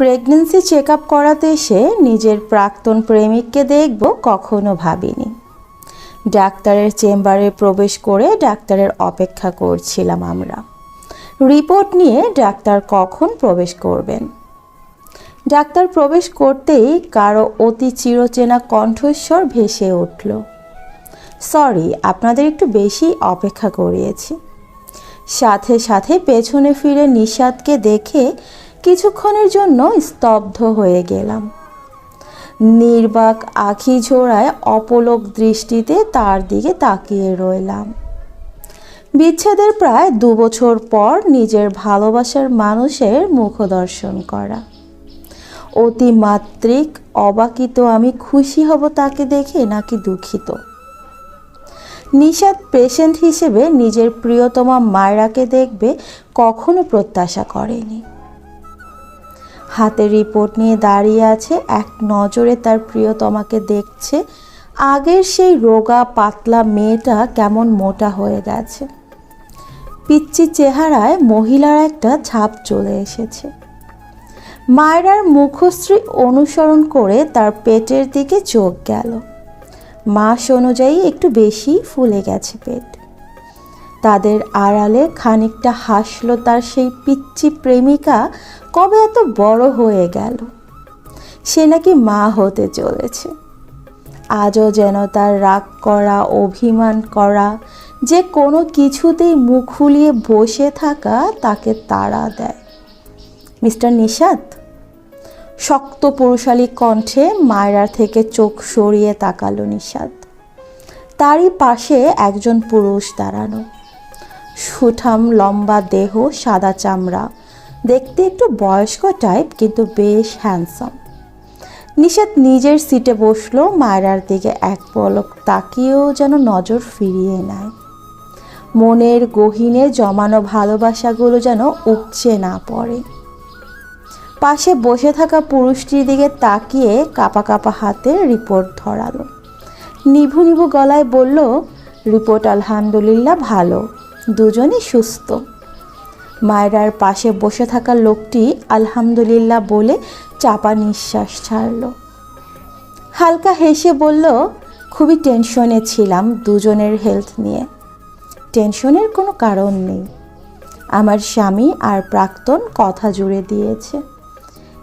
Pregnancy check up করাতে এসে নিজের প্রাক্তন প্রেমিককে দেখব কখনো ভাবিনি। ডাক্তারের চেম্বারে প্রবেশ করে ডাক্তারের অপেক্ষা করছিলাম আমরা। রিপোর্ট নিয়ে ডাক্তার কখন প্রবেশ করবেন? ডাক্তার প্রবেশ করতেই কারও অতি চিরচেনা কণ্ঠস্বর ভেসে উঠল। সরি, আপনাদের একটু বেশি অপেক্ষা করিয়েছি। সাথে সাথে পেছনে ফিরে নিষাদকে দেখে কিছুক্ষণের জন্য স্তব্ধ হয়ে গেলাম। নির্বাক আখি ঝোড়ায় অপলক দৃষ্টিতে তার দিকে তাকিয়ে রইলাম। বিচ্ছেদের প্রায় দু বছর পর নিজের ভালোবাসার মানুষের মুখদর্শন করা। অতিমাত্রিক অবাকিত আমি খুশি হব তাকে দেখে নাকি দুঃখিত। নিষাদ পেশেন্ট হিসেবে নিজের প্রিয়তমা মায়রাকে দেখবে কখনো প্রত্যাশা করেনি। হাতে রিপোর্ট নিয়ে দাঁড়িয়ে আছে, এক নজরে তার প্রিয়তমাকে দেখছে। আগের সেই রোগা, পাতলা মেয়েটা কেমন মোটা হয়ে গেছে। পিচ্চি চেহারায় মহিলার একটা ছাপ চলে এসেছে। মায়রার মুখশ্রী অনুসরণ করে তার পেটের দিকে চোখ গেল। মাস অনুযায়ী একটু বেশি ফুলে গেছে পেট। তাদের আড়ালে খানিকটা হাসলো তার সেই পিচ্চি প্রেমিকা, কবে এত বড় হয়ে গেল? সে নাকি মা হতে চলেছে। আজও যেন তার রাগ করা, অভিমান করা, যে কোনো কিছুতেই মুখ ফুলিয়ে বসে থাকা তাকে তাড়া দেয়। মিস্টার নিষাদ শক্ত পুরুষালী কণ্ঠে মায়রার থেকে চোখ সরিয়ে তাকালো নিষাদ তারই পাশে একজন পুরুষ দাঁড়ানো। সুঠাম লম্বা দেহ, সাদা চামড়া। দেখতে একটু বয়স্ক টাইপ কিন্তু বেশ হ্যান্ডসাম নিষাদ নিজের সিটে বসল, মায়রার দিকে এক পলক তাকিয়েও যেন নজর ফিরিয়ে নেয়। মনের গহীনে জমানো ভালোবাসাগুলো যেন উপচে না পড়ে। পাশে বসে থাকা পুরুষটির দিকে তাকিয়ে কাপা কাপা হাতে রিপোর্ট ধরালো। নিভু নিভু গলায় বলল, রিপোর্ট আলহামদুলিল্লাহ ভালো। দুজনই সুস্থ। মায়রার পাশে বসে থাকা লোকটি আলহামদুলিল্লাহ বলে চাপা নিঃশ্বাস ছাড়ল। হালকা হেসে বলল, খুবই টেনশনে ছিলাম দুজনের হেলথ নিয়ে। টেনশনের কোনো কারণ নেই। আমার স্বামী আর প্রাক্তন কথা জুড়ে দিয়েছে।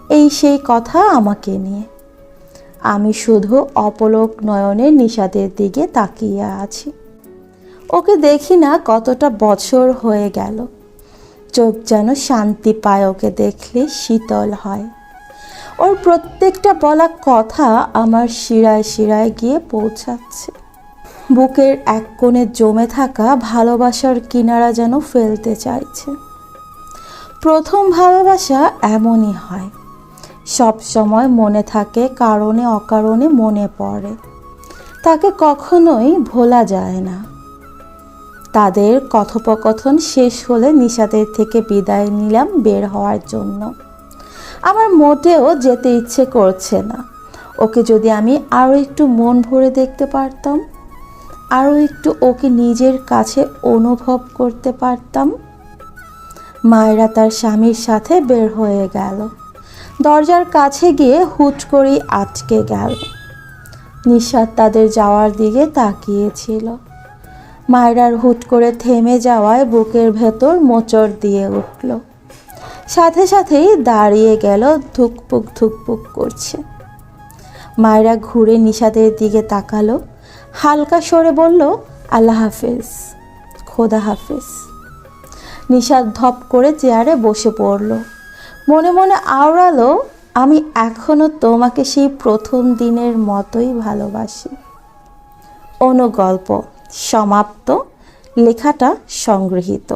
এই সেই কথা আমাকে নিয়ে। আমি শুধু অপলক নয়নে নিষাদের দিকে তাকিয়ে আছি। ওকে দেখি না কতটা বছর হয়ে গেল। চোখ যেন শান্তি পায় ওকে দেখলে, শীতল হয়। ওর প্রত্যেকটা বলা কথা আমার শিরায় শিরায় গিয়ে পৌঁছাচ্ছে। বুকের এক কোণে জমে থাকা ভালোবাসার কিনারা যেন ফেলতে চাইছে। প্রথম ভালোবাসা এমনই হয়। সব সময় মনে থাকে কারণে অকারণে মনে পড়ে। তাকে কখনোই ভোলা যায় না। তাদের কথোপকথন শেষ হলে নিশাদের থেকে বিদায় নিলাম বের হওয়ার জন্য। আমার মোটেও যেতে ইচ্ছে করছে না। ওকে যদি আমি আরও একটু মন ভরে দেখতে পারতাম, আরও একটু ওকে নিজের কাছে অনুভব করতে পারতাম, মায়েরা তার স্বামীর সাথে বের হয়ে গেল। দরজার কাছে গিয়ে হুট করেই আটকে গেল। নিঃশ্বাস তাদের যাওয়ার দিকে তাকিয়েছিল। মায়রার হুট করে থেমে যাওয়ায় বুকের ভেতর মোচড় দিয়ে উঠল। সাথে সাথেই দাঁড়িয়ে গেল, ধুকপুক ধুকপুক করছে। মায়রা ঘুরে নিষাদের দিকে তাকালো, হালকা সরে বলল, আল্লাহ হাফেজ, খোদা হাফেজ। নিষাদ ধপ করে চেয়ারে বসে পড়ল। মনে মনে আওড়ালো, আমি এখনও তোমাকে সেই প্রথম দিনের মতোই ভালোবাসি। অনুগল্প সমাপ্ত। লেখাটা সংগৃহীত।